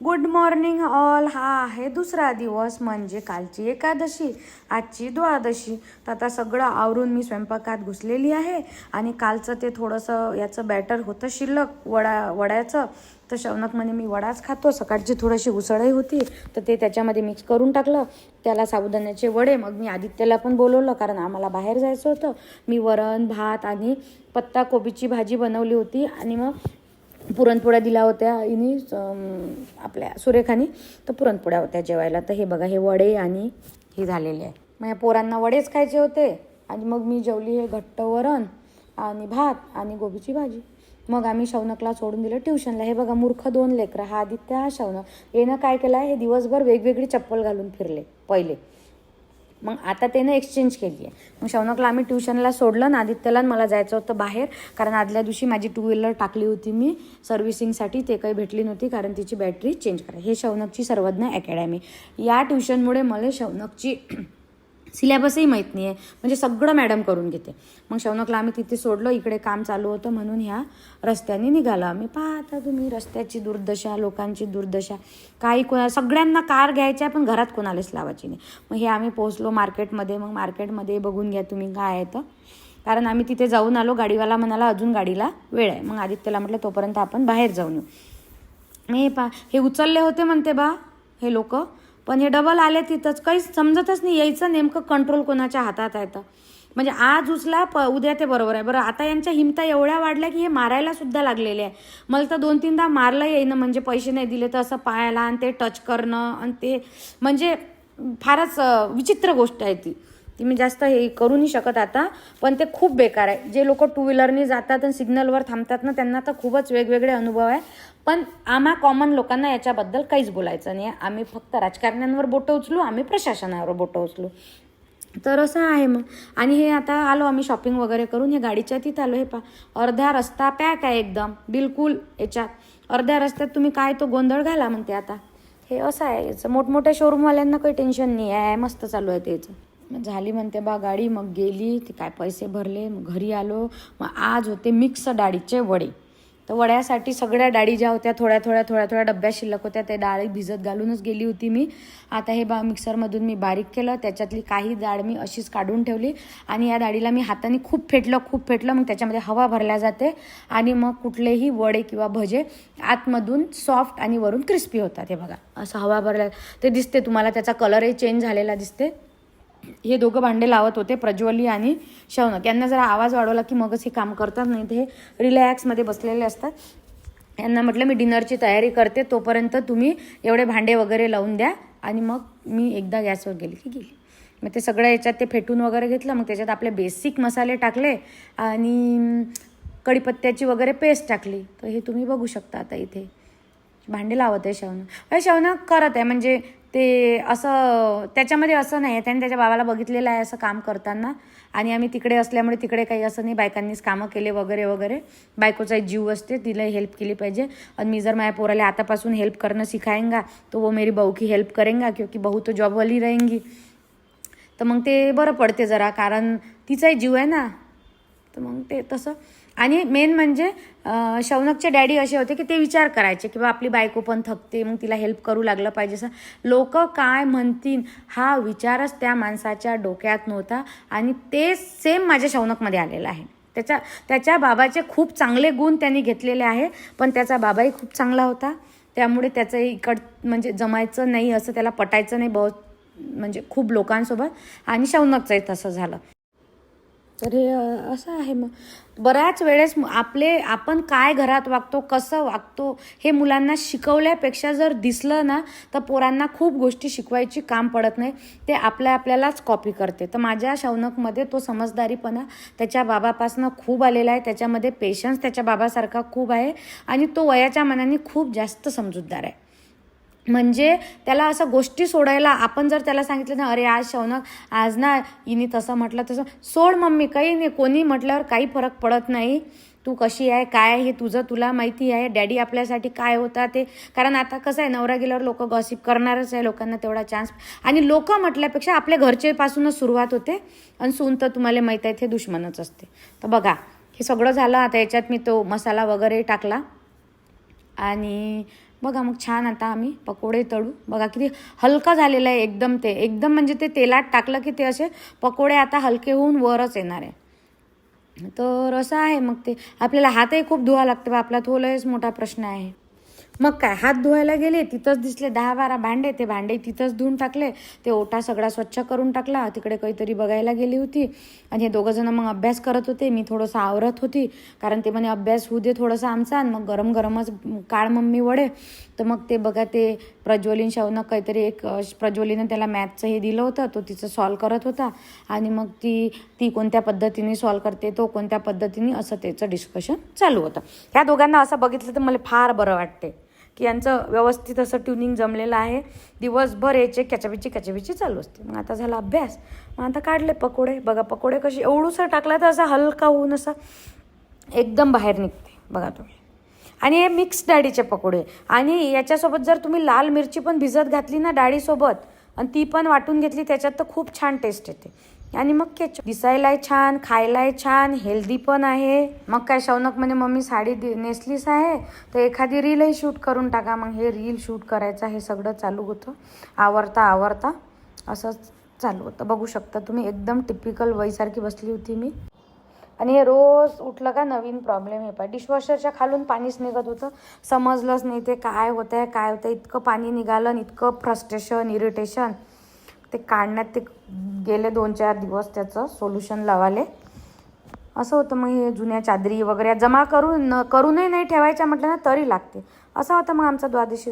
Good morning all हा आहे दुसरा दिवस म्हणजे कालची एकादशी आजची द्वादशी. तर आता सगळं आवरून मी स्वयंपाकात घुसलेली आहे आणि कालचं ते थोडंसं याचं बॅटर होतं शिल्लक वडा वड्याचं. तर शौनक म्हणे मी वडाच खातो. सकाळची थोडीशी उसळही होती तर ते त्याच्यामध्ये मिक्स करून टाकलं. त्याला साबुदाण्याचे वडे मग मी आदित्यला पण बोलवलं कारण आम्हाला बाहेर जायचं होतं. मी वरण भात आणि पत्ता कोबीची भाजी बनवली होती आणि मग पुरणपोळ्या दिल्या होत्या इनी आपल्या सुरेखानी. तर पुरणपोळ्या होत्या जेवायला. तर हे बघा हे वडे आणि हे झालेले आहे. माझ्या पोरांना वडेच खायचे होते. आणि मग मी जेवली हे घट्ट वरण आणि भात आणि गोबीची भाजी. मग आम्ही शौनकला सोडून दिलं ट्युशनला. हे बघा मूर्ख दोन लेकरं. हा आदित्य हा शौनक. येणं काय केलं आहे? हे दिवसभर वेगवेगळी चप्पल घालून फिरले पहिले. मग आता त्यानं एक्सचेंज केली आहे मग शौनकला आम्ही ट्युशनला सोडलं ना आदित्यला मला जायचं होतं बाहेर. कारण आदल्या दिवशी माझी टू व्हीलर टाकली होती मी. सर्व्हिसिंगसाठी ते काही भेटली नव्हती कारण तिची बॅटरी चेंज करा हे शौनकची सर्वज्ञ अकॅडमी या ट्युशनमुळे मला शौनकची सिलेबसही माहीत नाही आहे म्हणजे सगळं मॅडम करून घेते. मग शौनकला आम्ही तिथे सोडलो इकडे काम चालू होतं म्हणून ह्या रस्त्याने निघालो आम्ही. पाहता तुम्ही रस्त्याची दुर्दशा लोकांची दुर्दशा. काही कोणा सगळ्यांना कार घ्यायच्या पण घरात कोणालाच लावायची नाही. मग हे आम्ही पोहोचलो मार्केटमध्ये. मग मार्केटमध्ये बघून घ्या तुम्ही काय आहे तर कारण आम्ही तिथे जाऊन आलो गाडीवाला म्हणाला अजून गाडीला वेळ आहे. मग आदित्यला म्हटलं तोपर्यंत आपण बाहेर जाऊन येऊ. हे पा हे उचलले होते म्हणते बा हे लोक. पण हे डबल आले तिथंच. काहीच समजतच नाही यायचं नेमकं कंट्रोल कोणाच्या हातात आहे तर. म्हणजे आज उचला प उद्या ते बरोबर आहे. बरं आता यांच्या हिमता एवढ्या वाढल्या की हे मारायला सुद्धा लागलेले आहे. मला तर दोन तीनदा मारलं येईनं म्हणजे पैसे नाही दिले तर असं पायाला आणि ते टच करणं आणि ते म्हणजे फारच विचित्र गोष्ट आहे ती. ती मी जास्त हे करू नाही शकत आता पण ते खूप बेकार आहे. जे लोक टू व्हीलरनी जातात आणि सिग्नलवर थांबतात ना त्यांना तर खूपच वेगवेगळे अनुभव आहे. पण आम्हा कॉमन लोकांना याच्याबद्दल काहीच बोलायचं नाही आम्ही फक्त राजकारण्यांवर बोटं उचलू आम्ही प्रशासनावर बोटं उचलू. तर असं आहे मग. आणि हे आता आलो आम्ही शॉपिंग वगैरे करून हे गाडीच्या तिथं आलो. हे पा अर्धा रस्ता पॅक आहे एकदम बिलकुल याच्यात. अर्ध्या रस्त्यात तुम्ही काय तो गोंधळ घाला म्हणते आता. हे असं आहे याचं मोठमोठ्या शोरूमवाल्यांना काही टेन्शन नाही आहे. मस्त चालू आहे त्याचं झाली म्हणते बा गाडी. मग गेली ते काय पैसे भरले मग घरी आलो. मग आज होते मिक्स डाळीचे वडे. तर वड्यासाठी सगळ्या डाळी ज्या होत्या थोड्या थोड्या थोड्या थोड्या डब्यात शिल्लक होत्या. त्या डाळी भिजत घालूनच गेली होती मी. आता हे बा मिक्सरमधून मी बारीक केलं. त्याच्यातली काही डाळ मी अशीच काढून ठेवली. आणि या डाळीला मी हाताने खूप फेटलं खूप फेटलं. मग त्याच्यामध्ये हवा भरल्या जाते. आणि मग कुठलेही वडे किंवा भजे आतमधून सॉफ्ट आणि वरून क्रिस्पी होतात. हे बघा असं हवा भरल्या ते दिसते तुम्हाला. त्याचा कलरही चेंज झालेला दिसते. हे दोघं भांडे लावत होते प्रज्वली आणि शौनक. यांना जरा आवाज वाढवला की मगच हे काम करतात नाही ते रिलॅक्समध्ये बसलेले असतात. यांना म्हटलं मी डिनरची तयारी करते तोपर्यंत तुम्ही एवढे भांडे वगैरे लावून द्या आणि मग मी एकदा गॅसवर गेली. की गेली मग ते सगळं याच्यात ते फेटून वगैरे घेतलं मग त्याच्यात आपले बेसिक मसाले टाकले आणि कढीपत्त्याची वगैरे पेस्ट टाकली. तर हे तुम्ही बघू शकता आता इथे. भांडे लावत आहे शवनं अरे शवनं करत आहे म्हणजे ते असं त्याच्यामध्ये असं नाही आहे त्याने त्याच्या बाबाला बघितलेलं आहे असं काम करताना. आणि आम्ही तिकडे असल्यामुळे तिकडे काही असं नाही बायकांनीच कामं केले वगैरे वगैरे. बायकोचा एक जीव असते तिला हेल्प केली पाहिजे. आणि मी जर माझ्या पोराला आतापासून हेल्प करणं सिखाएंगा तो वो मेरी बहू की हेल्प करेंगा क्योंकि बहू तो जॉबवाली रहेंगी. तर मग ते बरं पडते जरा कारण तिचाही जीव आहे ना. तर मग ते तसं. आणि मेन म्हणजे शौनकचे डॅडी असे होते की ते विचार करायचे की बा आपली बायको पण थकते मग तिला हेल्प करू लागलं पाहिजे. असं लोक काय म्हणतील हा विचारच त्या माणसाच्या डोक्यात नव्हता आणि ते सेम माझ्या शौनकमध्ये आलेलं आहे. त्याच्या त्याच्या बाबाचे खूप चांगले गुण त्यांनी घेतलेले आहे पण त्याचा बाबाही खूप चांगला होता. त्यामुळे त्याचं इकड म्हणजे जमायचं नाही असं त्याला पटायचं नाही बहुत म्हणजे खूप लोकांसोबत. आणि शौनकचंही तसं झालं. तर हे असं आहे मग. बऱ्याच वेळेस आपले आपण काय घरात वागतो कसं वागतो हे मुलांना शिकवल्यापेक्षा जर दिसलं ना तर पोरांना खूप गोष्टी शिकवायची काम पडत नाही. ते आपल्या आपल्यालाच कॉपी करते. तर माझ्या शौनकमध्ये तो समजदारीपणा त्याच्या बाबापासनं खूप आलेला आहे. त्याच्यामध्ये पेशन्स त्याच्या बाबासारखा खूप आहे. आणि तो वयाच्या मनाने खूप जास्त समजूतदार आहे. म्हणजे त्याला असं गोष्टी सोडायला आपण जर त्याला सांगितलं ना अरे आज शौनक आज ना इनी तसं म्हटलं तसं सोड मम्मी काही नाही कोणी म्हटल्यावर काही फरक पडत नाही. तू कशी आहे? काय आहे? हे तुझं तुला माहिती आहे? डॅडी आपल्यासाठी काय होता ते? कारण आता कसं आहे नवरा गेल्यावर लोक गॉसिप करणारच आहे लोकांना तेवढा चान्स आणि लोक म्हटल्यापेक्षा आपल्या घरचेपासूनच सुरुवात होते. आणि सून तर तुम्हाला माहीत आहे ते दुश्मनच असते. तर बघा हे सगळं झालं. आता याच्यात मी तो मसाला वगैरे टाकला. आणि बघा मग छान आता आम्ही पकोडे तळू. बघा किती हलकं झालेलं आहे एकदम ते. एकदम म्हणजे ते तेलात टाकलं की ते असे पकोडे आता हलके होऊन वरच येणार आहे. तर असं आहे मग ते. आपल्याला हातही खूप धुवा लागते बा. आपला तो लयच मोठा प्रश्न आहे. मग काय हात धुवायला गेले तिथंच दिसले दहा बारा भांडे ते भांडे तिथंच धुवून टाकले ते ओटा सगळा स्वच्छ करून टाकला तिकडे काहीतरी बघायला गेली होती. आणि हे दोघंजणं मग अभ्यास करत होते मी थोडंसं आवरत होती कारण ते म्हणे अभ्यास होऊ दे थोडंसं आमचा आणि मग गरम गरमच काळ मम्मी वडे. तर मग ते बघा ते प्रज्वलीन शाहूनं काहीतरी एक प्रज्वलीनं त्याला मॅथचं हे दिलं होतं तो तिचं सॉल्व करत होता. आणि मग ती ती कोणत्या पद्धतीने सॉल्व करते तो कोणत्या पद्धतीने असं त्याचं डिस्कशन चालू होतं. ह्या दोघांना असं बघितलं तर मला फार बरं वाटते की यांचं व्यवस्थित असं ट्युनिंग जमलेलं आहे. दिवसभर याचे कॅचाबिची कॅचाबिची चालू असते. मग आता झाला अभ्यास. मग आता काढले पकोडे. बघा पकोडे कसे एवढूसा टाकला तर असा हलका होऊन असा एकदम बाहेर निघते. बघा तुम्ही. आणि हे मिक्स डाळीचे पकोडे. आणि याच्यासोबत जर तुम्ही लाल मिरची पण भिजत घातली ना डाळीसोबत आणि ती पण वाटून घेतली त्याच्यात तर खूप छान टेस्ट येते. आणि मग केच दिसायलाय छान खायलाय छान हेल्दी पण आहे. मग काय शौनक म्हणे मम्मी साडी दि- नेसलीच आहे? तर एखादी रीलही शूट करून टाका. मग हे रील शूट करायचं हे सगळं चालू होतं. आवरता आवरता असंच चालू होतं. बघू शकता तुम्ही एकदम टिपिकल वयसारखी बसली होती मी. आणि हे रोज उठलं का नवीन प्रॉब्लेम हे पाय डिशवॉशरच्या खालून पाणीच निघत होतं. समजलंच नाही ते काय होतं आहे काय होतं इतकं पाणी निघालं आणि इतकं फ्रस्ट्रेशन इरिटेशन ते काढण्यात ते गेले दोन चार दिवस त्याचं सोल्युशन लावाले. असं होतं मग हे जुन्या चादरी वगैरे जमा करून करूनही नाही ठेवायच्या म्हटलं ना तरी लागते. असं होतं मग आमचा द्वादशी